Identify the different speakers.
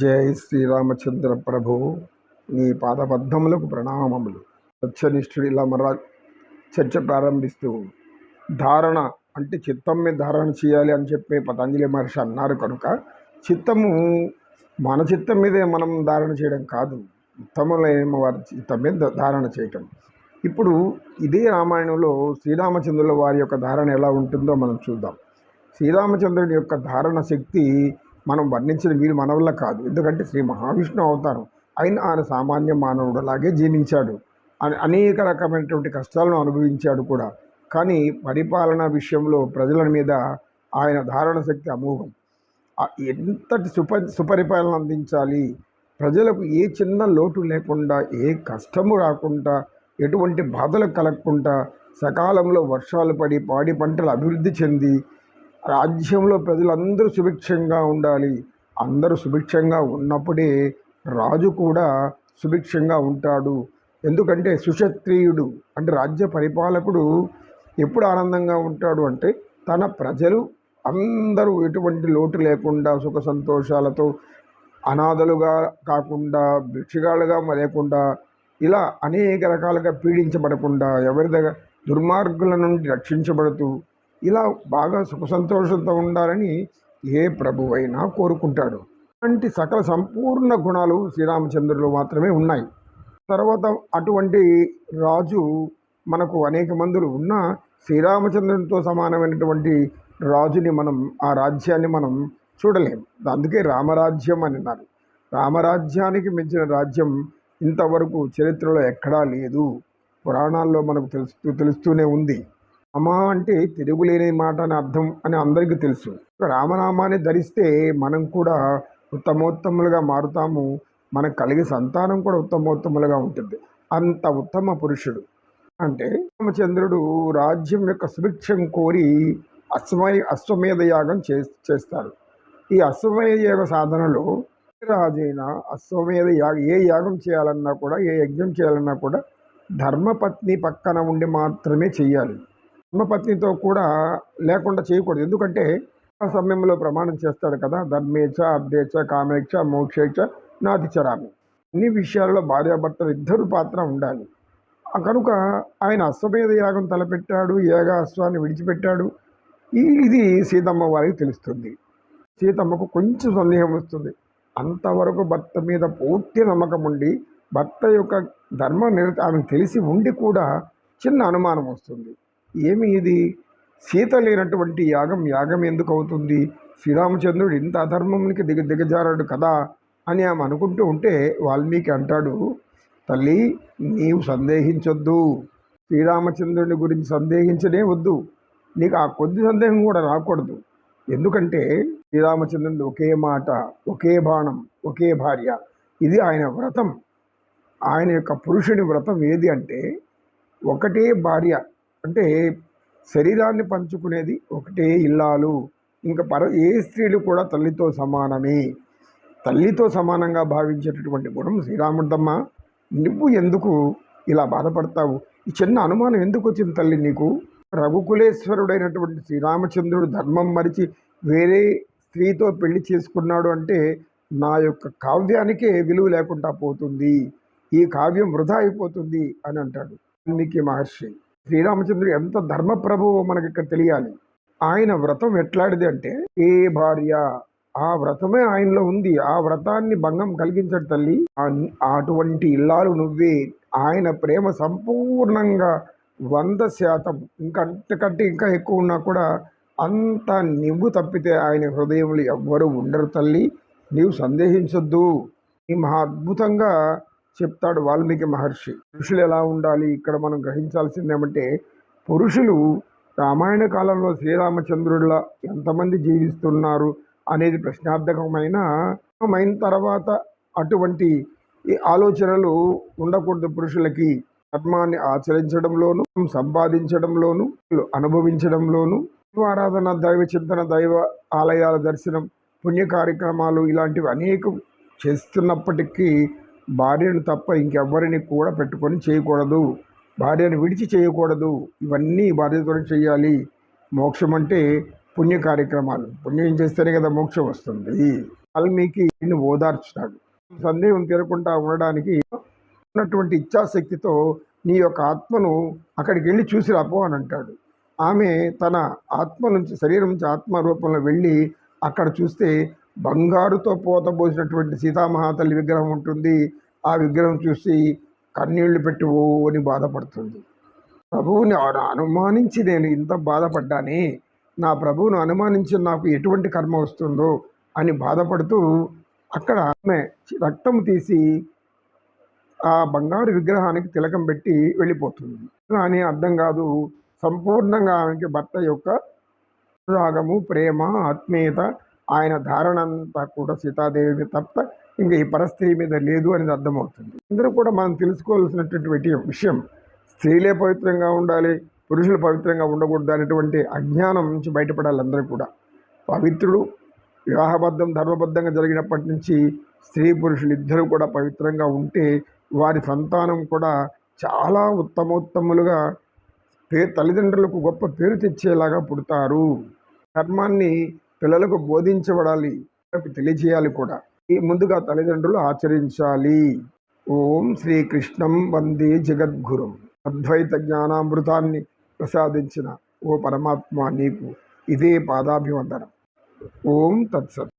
Speaker 1: జై శ్రీరామచంద్ర ప్రభు. నీ పాదపద్మములకు ప్రణామములు. సత్యనిష్ఠుడు ఇలా మరలా చర్చ ప్రారంభిస్తూ ధారణ అంటే చిత్తం మీద ధారణ చేయాలి అని చెప్పి పతంజలి మహర్షి అన్నారు కనుక చిత్తము మన చిత్తం మీదే మనం ధారణ చేయడం కాదు. ఉత్తములైన వారి చిత్తం మీద ధారణ చేయటం. ఇప్పుడు ఇదే రామాయణంలో శ్రీరామచంద్రుల వారి యొక్క ధారణ ఎలా ఉంటుందో మనం చూద్దాం. శ్రీరామచంద్రుడి యొక్క ధారణ శక్తి మనం వర్ణించిన వీరు మన వల్ల కాదు. ఎందుకంటే శ్రీ మహావిష్ణు అవతారం ఆయన ఆయన సామాన్య మానవుడు అలాగే జీవించాడు. అని అనేక రకమైనటువంటి కష్టాలను అనుభవించాడు కూడా. కానీ పరిపాలన విషయంలో ప్రజల మీద ఆయన ధారణ శక్తి అమోఘం. ఎంతటి సుప సుపరిపాలన అందించాలి? ప్రజలకు ఏ చిన్న లోటు లేకుండా ఏ కష్టము రాకుండా ఎటువంటి బాధలు కలగకుండా సకాలంలో వర్షాలు పడి పాడి పంటలు అభివృద్ధి చెంది రాజ్యంలో ప్రజలందరూ సుభిక్షంగా ఉండాలి. అందరూ సుభిక్షంగా ఉన్నప్పుడే రాజు కూడా సుభిక్షంగా ఉంటాడు. ఎందుకంటే సుక్షత్రియుడు అంటే రాజ్య పరిపాలకుడు ఎప్పుడు ఆనందంగా ఉంటాడు అంటే తన ప్రజలు అందరూ ఎటువంటి లోటు లేకుండా సుఖ సంతోషాలతో అనాథలుగా కాకుండా భిక్షగాళ్ళుగా లేకుండా ఇలా అనేక రకాలుగా పీడించబడకుండా ఎవరి దగ్గర దుర్మార్గుల నుండి రక్షించబడుతూ ఇలా బాగా సుఖ సంతోషంతో ఉండాలని ఏ ప్రభువైనా కోరుకుంటాడు. అటువంటి సకల సంపూర్ణ గుణాలు శ్రీరామచంద్రులు మాత్రమే ఉన్నాయి. తర్వాత అటువంటి రాజు మనకు అనేక మందులు ఉన్న శ్రీరామచంద్రునితో సమానమైనటువంటి రాజుని మనం ఆ రాజ్యాన్ని మనం చూడలేం. అందుకే రామరాజ్యం అని అన్నారు. రామరాజ్యానికి మించిన రాజ్యం ఇంతవరకు చరిత్రలో ఎక్కడా లేదు. పురాణాల్లో మనకు తెలుస్తూ తెలుస్తూనే ఉంది. రామ అంటే తిరుగులేని మాట అని అర్థం అని అందరికీ తెలుసు. రామనామాన్ని ధరిస్తే మనం కూడా ఉత్తమోత్తములుగా మారుతాము. మనకు కలిగే సంతానం కూడా ఉత్తమోత్తములుగా ఉంటుంది. అంత ఉత్తమ పురుషుడు. అంటే రామచంద్రుడు రాజ్యం యొక్క సుభిక్షం కోరి అశ్వమయ అశ్వమేధ యాగం చే చేస్తారు. ఈ అశ్వమేధ యాగ సాధనలో రాజైన అశ్వమేధ యాగ ఏ యాగం చేయాలన్నా కూడా ఏ యజ్ఞం చేయాలన్నా కూడా ధర్మపత్ని పక్కన ఉండి మాత్రమే చేయాలి పత్నితో కూడా లేకుండా చేయకూడదు. ఎందుకంటే ఆ సమయంలో ప్రమాణం చేస్తాడు కదా. ధర్మేచ్ఛ అర్ధేచ్ఛ కామేచ్ఛ మోక్షేచ్ఛ నాతిచరామి అన్ని విషయాల్లో భార్యాభర్తలు ఇద్దరు పాత్ర ఉండాలి. కనుక ఆయన అశ్వమేధ యాగం తలపెట్టాడు యాగాశ్వాన్ని విడిచిపెట్టాడు. ఇది సీతమ్మ వారికి తెలుస్తుంది. సీతమ్మకు కొంచెం సందేహం వస్తుంది. అంతవరకు భర్త మీద పూర్తి నమ్మకం ఉండి భర్త యొక్క ధర్మ నిరత ఆమెకు తెలిసి ఉండి కూడా చిన్న అనుమానం వస్తుంది. ఏమి ఇది? సీత లేనటువంటి యాగం యాగం ఎందుకు అవుతుంది? శ్రీరామచంద్రుడు ఇంత అధర్మంకి దిగ దిగజారాడు కదా అని ఆమె అనుకుంటూ ఉంటే వాల్మీకి అంటాడు తల్లి నీవు సందేహించొద్దు. శ్రీరామచంద్రుని గురించి సందేహించనే వద్దు. నీకు ఆ కొద్ది సందేహం కూడా రాకూడదు. ఎందుకంటే శ్రీరామచంద్రుని ఒకే మాట ఒకే బాణం ఒకే భార్య. ఇది ఆయన వ్రతం. ఆయన యొక్క పురుషుని వ్రతం ఏది అంటే ఒకటే భార్య అంటే శరీరాన్ని పంచుకునేది ఒకటే ఇల్లాలు. ఇంకా పర ఏ స్త్రీలు కూడా తల్లితో సమానమే. తల్లితో సమానంగా భావించేటటువంటి గుణం శ్రీరాముడమ్మ నువ్వు ఎందుకు ఇలా బాధపడతావు? ఈ చిన్న అనుమానం ఎందుకు వచ్చింది తల్లి నీకు? రఘుకులేశ్వరుడైనటువంటి శ్రీరామచంద్రుడు ధర్మం మరిచి వేరే స్త్రీతో పెళ్ళి చేసుకున్నాడు అంటే నా యొక్క కావ్యానికే విలువ లేకుండా పోతుంది. ఈ కావ్యం వృధా అయిపోతుంది అని అంటాడు. వాల్మీకి మహర్షి. శ్రీరామచంద్రుడు ఎంత ధర్మప్రభువో మనకి ఇక్కడ తెలియాలి. ఆయన వ్రతం ఎట్లాంటిది అంటే ఏ భార్య ఆ వ్రతమే ఆయనలో ఉంది. ఆ వ్రతాన్ని భంగం కలిగించడు తల్లి. అటువంటి ఇల్లాలు నువ్వే. ఆయన ప్రేమ సంపూర్ణంగా వంద శాతం ఇంకా అంతకంటే ఇంకా ఎక్కువ ఉన్నా కూడా అంత నువ్వు తప్పితే ఆయన హృదయంలో ఎవ్వరూ ఉండరు తల్లి. నీవు సందేహించొద్దు. ఈ మహా అద్భుతంగా చెప్తాడు వాల్మీకి మహర్షి. పురుషులు ఎలా ఉండాలి? ఇక్కడ మనం గ్రహించాల్సింది ఏమంటే పురుషులు రామాయణ కాలంలో శ్రీరామచంద్రుడిలా ఎంతమంది జీవిస్తున్నారు అనేది ప్రశ్నార్థకమైన అయిన తర్వాత అటువంటి ఈ ఆలోచనలు ఉండకూడదు పురుషులకి. ధర్మాన్ని ఆచరించడంలోను సంపాదించడంలోను అనుభవించడంలోను ఆరాధన దైవ చింతన దైవ ఆలయాల దర్శనం పుణ్య కార్యక్రమాలు ఇలాంటివి అనేకం చేస్తున్నప్పటికీ భార్యను తప్ప ఇంకెవ్వరిని కూడా పెట్టుకొని చేయకూడదు. భార్యను విడిచి చేయకూడదు. ఇవన్నీ భార్యతో చేయాలి. మోక్షం అంటే పుణ్య కార్యక్రమాలు. పుణ్యం చేస్తేనే కదా మోక్షం వస్తుంది. వాల్మీకి ఓదార్చుతాడు. సందేహం తీరకుండా ఉండడానికి ఉన్నటువంటి ఇచ్ఛాశక్తితో నీ యొక్క ఆత్మను అక్కడికి వెళ్ళి చూసి రాపో అని అంటాడు. ఆమె తన ఆత్మ నుంచి శరీరం నుంచి ఆత్మ రూపంలో వెళ్ళి అక్కడ చూస్తే బంగారుతో పోతబోసినటువంటి సీతామహాతల్లి విగ్రహం ఉంటుంది. ఆ విగ్రహం చూసి కన్నీళ్ళు పెట్టి ఓ అని బాధపడుతుంది. ప్రభువుని అనుమానించి నేను ఇంత బాధపడ్డానే? నా ప్రభువును అనుమానించి నాకు ఎటువంటి కర్మ వస్తుందో? అని బాధపడుతూ అక్కడ ఆమె రక్తం తీసి ఆ బంగారు విగ్రహానికి తిలకం పెట్టి వెళ్ళిపోతుంది. కానీ అర్థం కాదు. సంపూర్ణంగా ఆమెకి భర్త యొక్క రాగము ప్రేమ ఆత్మీయత ఆయన ధారణ అంతా కూడా సీతాదేవి తప్ప ఇంకా ఈ పరస్త్రీ మీద లేదు అనేది అర్థమవుతుంది. అందరూ కూడా మనం తెలుసుకోవాల్సినటువంటి విషయం స్త్రీలే పవిత్రంగా ఉండాలి పురుషులు పవిత్రంగా ఉండకూడదు అనేటువంటి అజ్ఞానం నుంచి బయటపడాలి అందరూ కూడా. పవిత్రుడు వివాహబద్ధం ధర్మబద్ధంగా జరిగినప్పటి నుంచి స్త్రీ పురుషులు ఇద్దరు కూడా పవిత్రంగా ఉంటే వారి సంతానం కూడా చాలా ఉత్తమోత్తములుగా పే తల్లిదండ్రులకు గొప్ప పేరు తెచ్చేలాగా పుడతారు. ధర్మాన్ని పిల్లలకు బోధించబడాలి తెలియజేయాలి కూడా. ఈ ముందుగా తల్లిదండ్రులు ఆచరించాలి. ఓం శ్రీకృష్ణం వందే జగద్గురు. అద్వైత జ్ఞానామృతాన్ని ప్రసాదించిన ఓ పరమాత్మ నీకు. ఇదే పాదాభివందనం. ఓం తత్సత్.